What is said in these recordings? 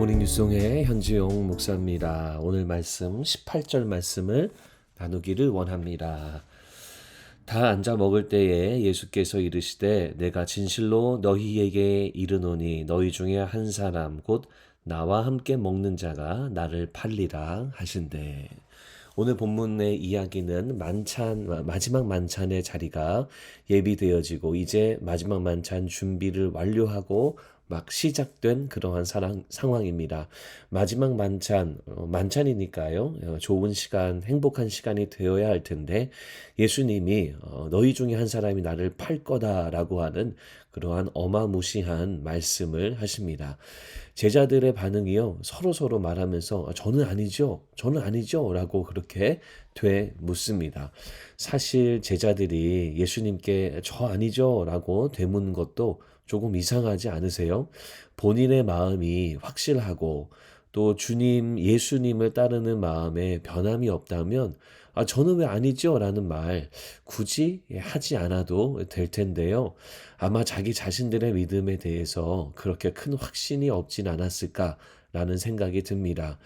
굿모닝 뉴송의 현지용 목사입니다. 오늘 말씀 18절 말씀을 나누기를 원합니다. 다 앉아 먹을 때에 예수께서 이르시되 내가 진실로 너희에게 이르노니 너희 중에 한 사람 곧 나와 함께 먹는 자가 나를 팔리라 하신대. 오늘 본문의 이야기는 만찬 마지막 만찬의 자리가 예비되어지고 이제 마지막 만찬 준비를 완료하고 막 시작된 그러한 사랑, 상황입니다. 마지막 만찬, 어, 만찬이니까요. 어, 좋은 시간, 행복한 시간이 되어야 할 텐데 예수님이 어, 너희 중에 한 사람이 나를 팔 거다라고 하는 그러한 어마무시한 말씀을 하십니다. 제자들의 반응이요. 서로 서로 말하면서 아, 저는 아니죠. 저는 아니죠 라고 그렇게 되 묻습니다. 사실 제자들이 예수님께 저 아니죠 라고 되묻는 것도 조금 이상하지 않으세요? 본인의 마음이 확실하고 또 주님, 예수님을 따르는 마음에 변함이 없다면 아, 저는 왜 아니죠? 라는 말 굳이 하지 않아도 될 텐데요. 아마 자기 자신들의 믿음에 대해서 그렇게 큰 확신이 없진 않았을까 라는 생각이 듭니다.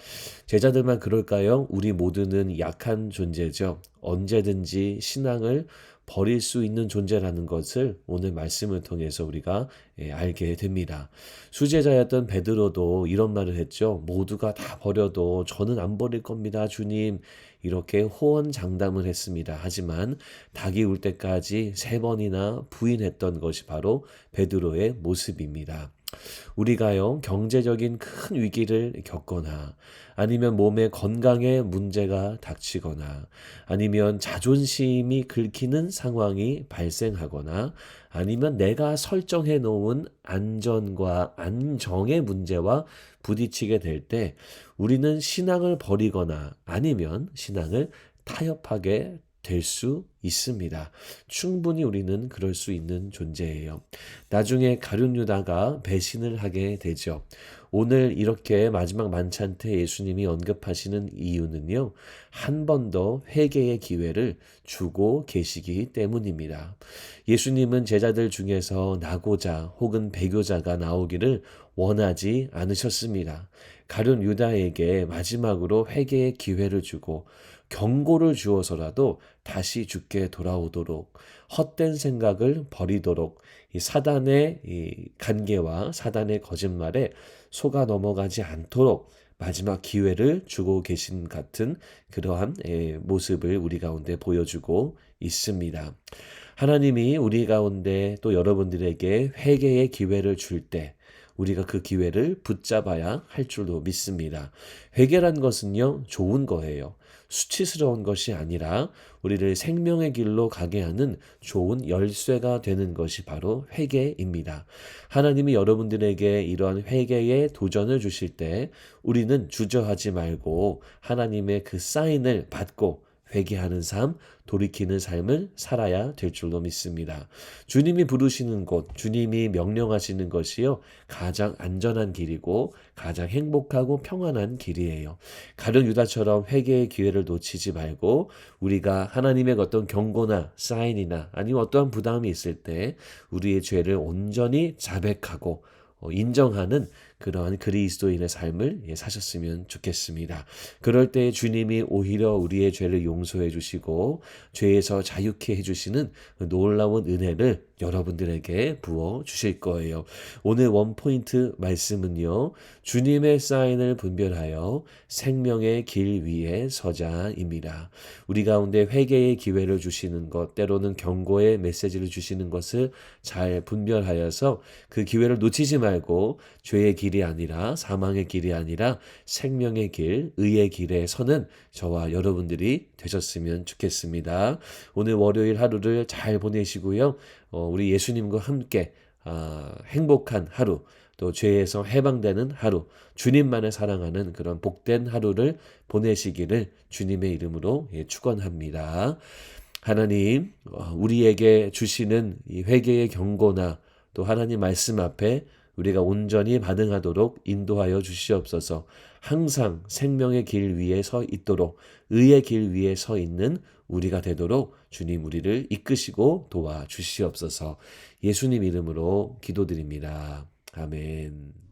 제자들만 그럴까요? 우리 모두는 약한 존재죠. 언제든지 신앙을 버릴 수 있는 존재라는 것을 오늘 말씀을 통해서 우리가 예, 알게 됩니다. 수제자였던 베드로도 이런 말을 했죠. 모두가 다 버려도 저는 안 버릴 겁니다, 주님. 이렇게 호언장담을 했습니다. 하지만 닭이 울 때까지 세 번이나 부인했던 것이 바로 베드로의 모습입니다. 우리가요, 경제적인 큰 위기를 겪거나, 아니면 몸의 건강에 문제가 닥치거나, 아니면 자존심이 긁히는 상황이 발생하거나, 아니면 내가 설정해 놓은 안전과 안정의 문제와 부딪히게 될 때, 우리는 신앙을 버리거나, 아니면 신앙을 타협하게 될 수 있습니다. 충분히 우리는 그럴 수 있는 존재예요. 나중에 가룟 유다가 배신을 하게 되죠. 오늘 이렇게 마지막 만찬 때 예수님이 언급하시는 이유는요. 한 번 더 회개의 기회를 주고 계시기 때문입니다. 예수님은 제자들 중에서 나고자 혹은 배교자가 나오기를 원하지 않으셨습니다. 가룟 유다에게 마지막으로 회개의 기회를 주고 경고를 주어서라도 다시 죽게 돌아오도록 헛된 생각을 버리도록 이 사단의 이 간계와 사단의 거짓말에 속아 넘어가지 않도록 마지막 기회를 주고 계신 같은 그러한 모습을 우리 가운데 보여주고 있습니다. 하나님이 우리 가운데 또 여러분들에게 회개의 기회를 줄 때 우리가 그 기회를 붙잡아야 할 줄로 믿습니다. 회개란 것은요, 좋은 거예요. 수치스러운 것이 아니라 우리를 생명의 길로 가게 하는 좋은 열쇠가 되는 것이 바로 회개입니다. 하나님이 여러분들에게 이러한 회개의 도전을 주실 때 우리는 주저하지 말고 하나님의 그 사인을 받고 회개하는 삶, 돌이키는 삶을 살아야 될 줄로 믿습니다. 주님이 부르시는 곳, 주님이 명령하시는 것이요. 가장 안전한 길이고 가장 행복하고 평안한 길이에요. 가령 유다처럼 회개의 기회를 놓치지 말고 우리가 하나님의 어떤 경고나 사인이나 아니면 어떠한 부담이 있을 때 우리의 죄를 온전히 자백하고 어, 인정하는 그러한 그리스도인의 삶을 예, 사셨으면 좋겠습니다. 그럴 때 주님이 오히려 우리의 죄를 용서해 주시고 죄에서 자유케 해 주시는 그 놀라운 은혜를 여러분들에게 부어 주실 거예요. 오늘 원포인트 말씀은요. 주님의 사인을 분별하여 생명의 길 위에 서자입니다. 우리 가운데 회개의 기회를 주시는 것, 때로는 경고의 메시지를 주시는 것을 잘 분별하여서 그 기회를 놓치지 말고 죄의 길이 아니라 사망의 길이 아니라 생명의 길, 의의 길에 서는 저와 여러분들이 되셨으면 좋겠습니다. 오늘 월요일 하루를 잘 보내시고요. 어, 우리 예수님과 함께 아, 행복한 하루, 또 죄에서 해방되는 하루, 주님만을 사랑하는 그런 복된 하루를 보내시기를 주님의 이름으로 예, 축원합니다. 하나님, 어, 우리에게 주시는 이 회개의 경고나 또 하나님 말씀 앞에 우리가 온전히 반응하도록 인도하여 주시옵소서. 항상 생명의 길 위에 서 있도록 의의 길 위에 서 있는 우리가 되도록 주님 우리를 이끄시고 도와 주시옵소서. 예수님 이름으로 기도드립니다. 아멘.